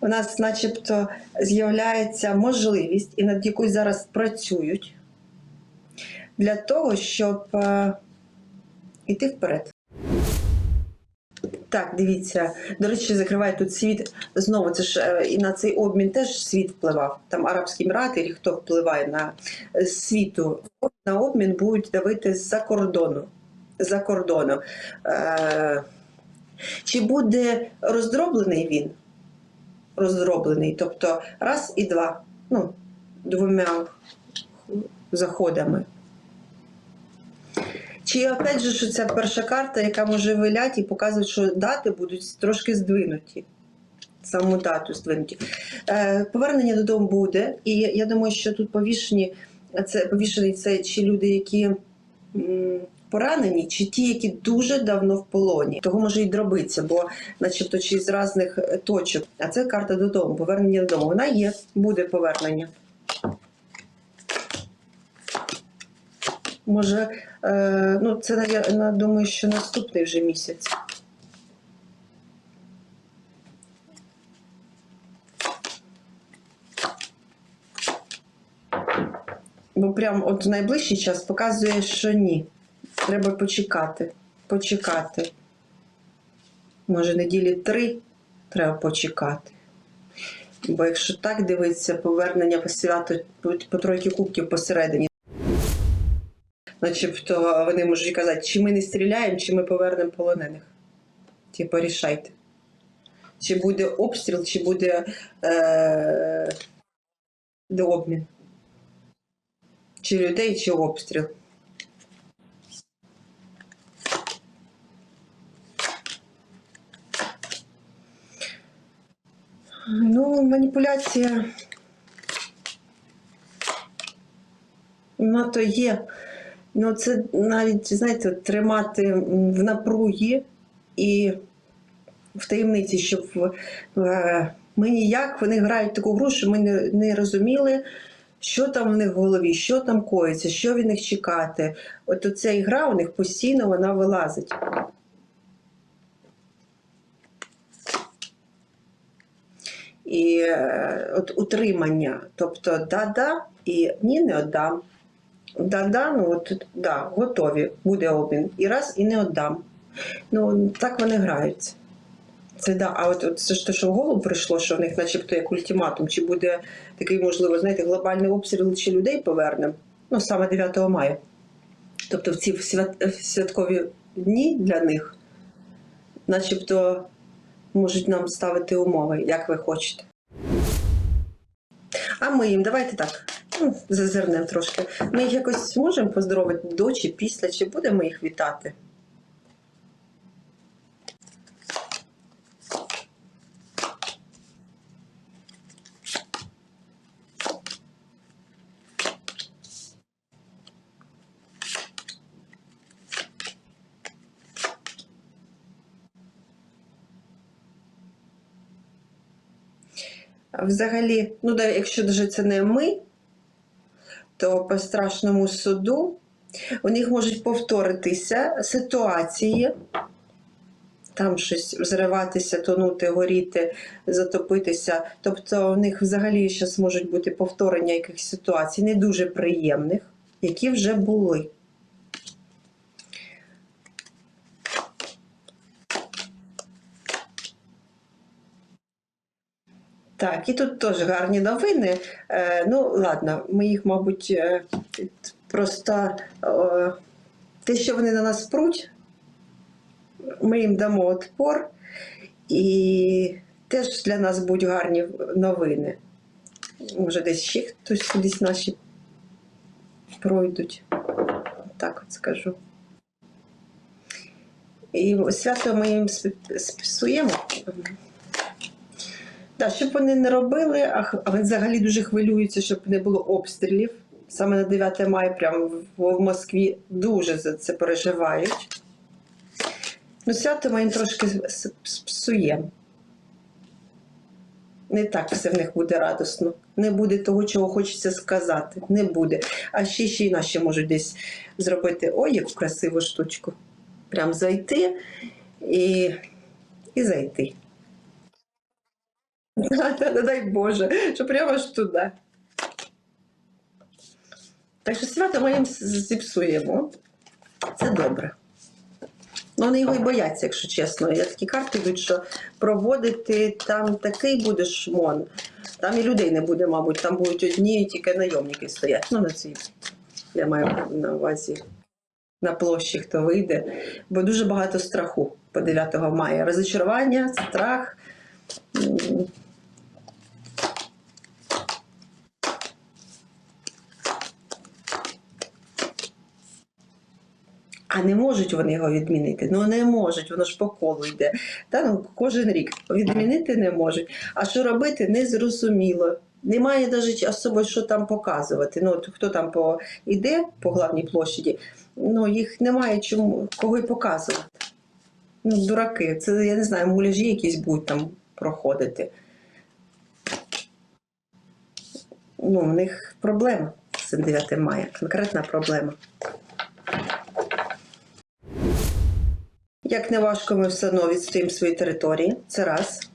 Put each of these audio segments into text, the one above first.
у нас, начебто, з'являється можливість, і над якою зараз працюють, для того, щоб е, йти вперед. Так, дивіться, до речі, закриває тут світ. Знову це ж е, і на цей обмін теж світ впливав. Там Арабські Емірати, і хто впливає на е, світу. На обмін будуть давити з-за кордону. За кордону. Е, чи буде роздроблений він? Роздроблений, тобто раз і два, ну, двома заходами. Чи опять же, що це перша карта, яка може виляти і показує, що дати будуть трошки здвинуті. Саму дату здвинуті. Е, повернення додому буде, і я думаю, що тут повішені, це повішені це чи люди, які м, поранені, чи ті, які дуже давно в полоні. Того може і дробиться, бо начебто чи з різних е, точок. А це карта додому, повернення додому. Вона є, буде повернення. Може, е, ну це навірно, думаю, що наступний вже місяць. Бо прям от в найближчий час показує, що ні. Треба почекати. Почекати. Може, неділі три треба почекати. Бо якщо так дивитися, повернення по святу по, по тройки кубків посередині. Начебто вони можуть казати, чи ми не стріляємо, чи ми повернемо полонених. Типу, рішайте. Чи буде обстріл, чи буде е- де обмін. Чи людей, чи обстріл. Ну, маніпуляція. Вона то є. Ну, це навіть, знаєте, тримати в напругі і в таємниці, щоб е, ми ніяк вони грають таку гру, що ми не, не розуміли, що там в них в голові, що там коїться, що від них чекати. От оця ігра у них постійно вона вилазить. І е, от утримання, тобто да-да і ні, не віддам. Да-да, ну от да, готові, буде обмін. І раз і не віддам. Ну, так вони граються. Це да, а от, от це ж те, що в голову прийшло, що в них начебто як ультиматум, чи буде такий, можливо, знаєте, глобальний обстріл, чи людей повернемо, ну саме 9 мая. Тобто в ці свят, святкові дні для них, начебто, можуть нам ставити умови, як ви хочете. А ми їм, давайте так, ну, зазирнемо трошки. Ми їх якось зможемо поздоровити до чи після, чи будемо їх вітати? Взагалі, ну да, якщо даже це не ми, то по страшному суду у них можуть повторитися ситуації, там щось взриватися, тонути, горіти, затопитися. Тобто, у них взагалі зараз можуть бути повторення якихось ситуацій, не дуже приємних, які вже були. Так, і тут теж гарні новини. Е, ну, ладно, ми їх, мабуть, е, просто е, те, що вони на нас пруть, ми їм дамо отпор, і теж для нас будуть гарні новини. Може, десь ще хтось кудись наші пройдуть. Так от скажу. І свято ми їм сп- спсуємо. Так, щоб вони не робили, а взагалі дуже хвилюються, щоб не було обстрілів. Саме на 9 мая, прямо в, Москві, дуже за це переживають. Ну, свято їм трошки с- Не так все в них буде радосно. Не буде того, чого хочеться сказати. Не буде. А ще ще й наші можуть десь зробити ой, яку красиву штучку. Прям зайти і, і зайти. Не дай Боже, що прямо ж туди. Так що свято ми зіпсуємо. Це добре. Ну, вони його і бояться, якщо чесно. Я такі карти йдуть, що проводити там такий буде шмон. Там і людей не буде, мабуть, там будуть одні і тільки найомники стоять. Ну, на цій, я маю на увазі на площі, хто вийде. Бо дуже багато страху по 9 мая. Розочарування, страх. А не можуть вони його відмінити. Ну не можуть, воно ж по колу йде. Та ну кожен рік відмінити не можуть. А що робити, не зрозуміло. Немає навіть особо що там показувати. Ну, хто там по іде по главній площаді, ну їх немає чому кого й показувати. Ну, дураки, це я не знаю, муляжі якісь будуть там проходити. Ну, у них проблема з цим 9 мая, конкретна проблема. Як не важко, ми все одно відстоїмо свої території. Це раз.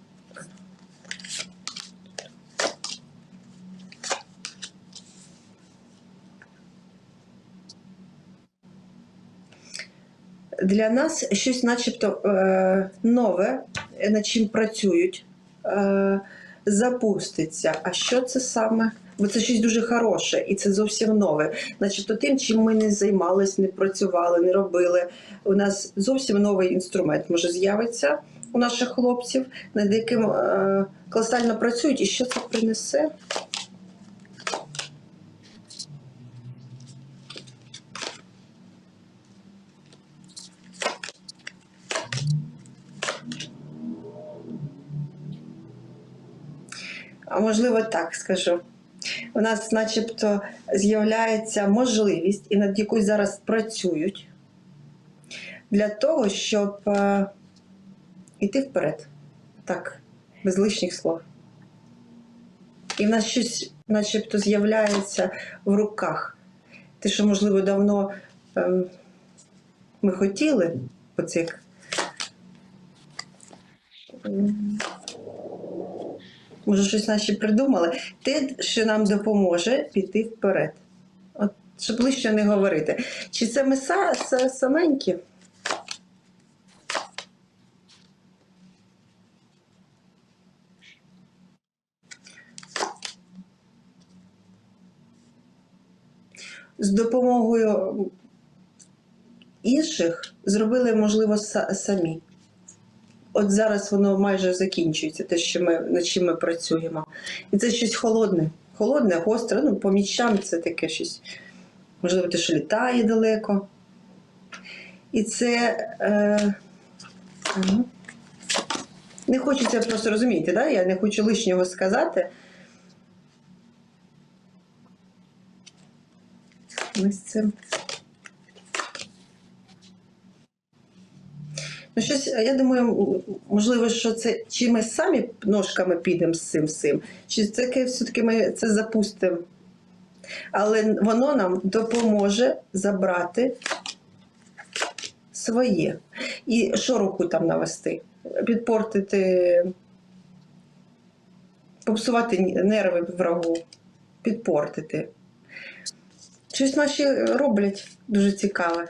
Для нас щось начебто е, нове, над чим працюють, е, запуститься. А що це саме? Бо це щось дуже хороше, і це зовсім нове. Начебто тим, чим ми не займалися, не працювали, не робили. У нас зовсім новий інструмент може з'явиться у наших хлопців, над яким е, колосально працюють, і що це принесе? А можливо, так скажу. У нас, начебто, з'являється можливість, і над якою зараз працюють, для того, щоб е, йти вперед. Так, без лишніх слов. І в нас щось, начебто, з'являється в руках. Те, що, можливо, давно ем, ми хотіли оцих. Може, щось наші придумали. Те, що нам допоможе піти вперед. От, щоб лише не говорити. Чи це ми са, са, саменькі? З допомогою інших зробили, можливо, самі. От зараз воно майже закінчується, те, що ми, над чим ми працюємо. І це щось холодне. Холодне, гостре, ну, по мічам це таке щось, можливо, те, що літає далеко. І це. Е, не хочеться просто розуміти, да? я не хочу лишнього сказати. Ми з Ну, щось, я думаю, можливо, що це чи ми самі ножками підемо з цим всім, чи це все-таки ми це запустимо. Але воно нам допоможе забрати своє. І що руку там навести? Підпортити, попсувати нерви врагу, підпортити. Щось наші роблять дуже цікаве.